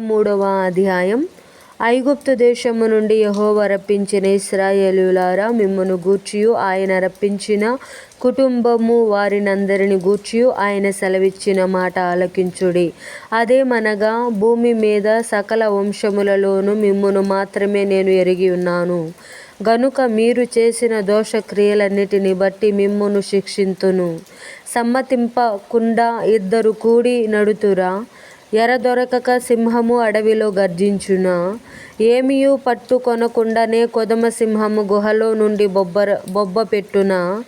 మూడవ అధ్యాయం. ఐగుప్తు దేశము నుండి యహోవ రప్పించిన ఇస్రాయేలులారా మిమ్మును గూర్చియు ఆయన రప్పించిన కుటుంబము వారినందరిని గూర్చియు ఆయన సెలవిచ్చిన మాట ఆలకించుడి. అదేమనగా భూమి మీద సకల వంశములలోనూ మిమ్మును మాత్రమే నేను ఎరిగి ఉన్నాను. గనుక మీరు చేసిన దోషక్రియలన్నిటిని బట్టి మిమ్మును శిక్షింతును. సమ్మతింపకుండా ఇద్దరు కూడి నడుతురా. ఎర దొరకక సింహము అడవిలో గర్జించునా? ఏమియూ పట్టుకొనకుండానే కొదమ సింహము గుహలో నుండి బొబ్బర బొబ్బ పెట్టునా?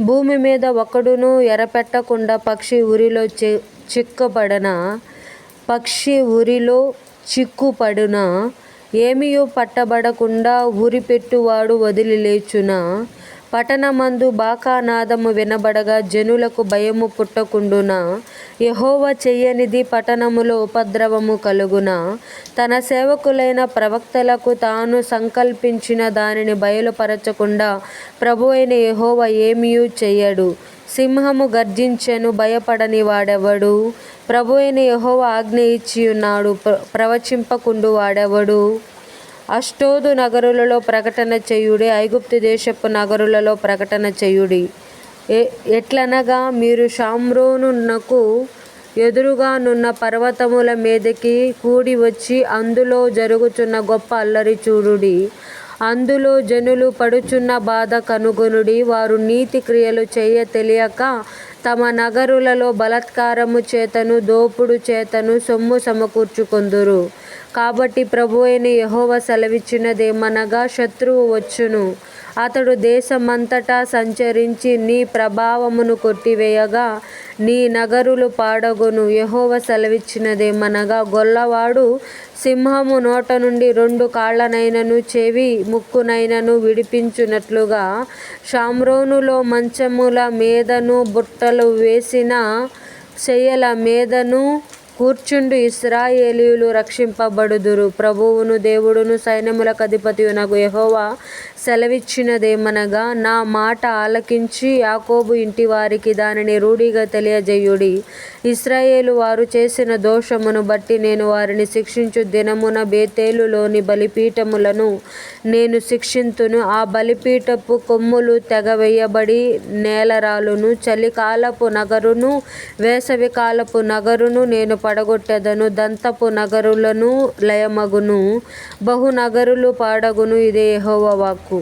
భూమి మీద ఒకడును ఎరపెట్టకుండా పక్షి ఉరిలో చె చిక్కపడనా? పక్షి ఉరిలో చిక్కుపడునా? ఏమియూ పట్టబడకుండా ఉరిపెట్టువాడు వదిలి లేచునా? పట్టణమందు బాకానాదము వినబడగా జనులకు భయము పుట్టకుండునా యహోవ చెయ్యనిది పట్టణములో ఉపద్రవము కలుగునా. తన సేవకులైన ప్రవక్తలకు తాను సంకల్పించిన దానిని బయలుపరచకుండా ప్రభు అయిన యహోవ ఏమీయూ చెయ్యడు. సింహము గర్జించెను భయపడని వాడెవడు? ప్రభు అయిన యహోవ ఆజ్ఞ ఇచ్చి ఉన్నాడు ప్ర ప్రవచింపకుండు వాడెవడు అష్టోదు నగరులలో ప్రకటన చేయుడి ఐగుప్తు దేశపు నగరులలో ప్రకటన చేయుడి. ఎట్లనగా మీరు షామ్రోనునకు ఎదురుగానున్న పర్వతముల మీదకి కూడి వచ్చి అందులో జరుగుచున్న గొప్ప అల్లరి చూడుడి. అందులో జనులు పడుచున్న బాధ కనుగొనుడి. వారు నీతి క్రియలు చేయ తెలియక తమ నగరులలో బలాత్కారము చేతను దోపుడు చేతను సొమ్ము సమకూర్చుకొందురు. కాబట్టి ప్రభువైన యహోవ సెలవిచ్చినదేమనగా శత్రువు వచ్చును. అతడు దేశమంతటా సంచరించి నీ ప్రభావమును కొట్టివేయగా నీ నగరులు పాడగును. యహోవ సెలవిచ్చినదేమనగా గొల్లవాడు సింహము నోట నుండి రెండు కాళ్ళనైనను చెవి ముక్కునైనను విడిపించునట్లుగా షామ్రోనులో మంచముల మీదను బుట్టలు వేసిన చెయ్యల మీదను కూర్చుండు ఇస్రాయేలీలు రక్షింపబడుదురు. ప్రభువును దేవుడును సైన్యములకు అధిపతియునకు యహోవా సెలవిచ్చినదేమనగా నా మాట ఆలకించి యాకోబు ఇంటి వారికి దానిని రూఢిగా తెలియజేయుడి. ఇస్రాయేలు వారు చేసిన దోషమును బట్టి నేను వారిని శిక్షించు దినమున బేతేలులోని బలిపీఠములను నేను శిక్షింతును. ఆ బలిపీఠపు కొమ్ములు తెగవేయబడి నేలరాలును చలికాలపు నగరును వేసవికాలపు నగరును నేను పడగొట్టెదను దంతపు నగరులను లయమగును. బహు నగరులు పాడగును ఇదే యెహోవా వాక్కు.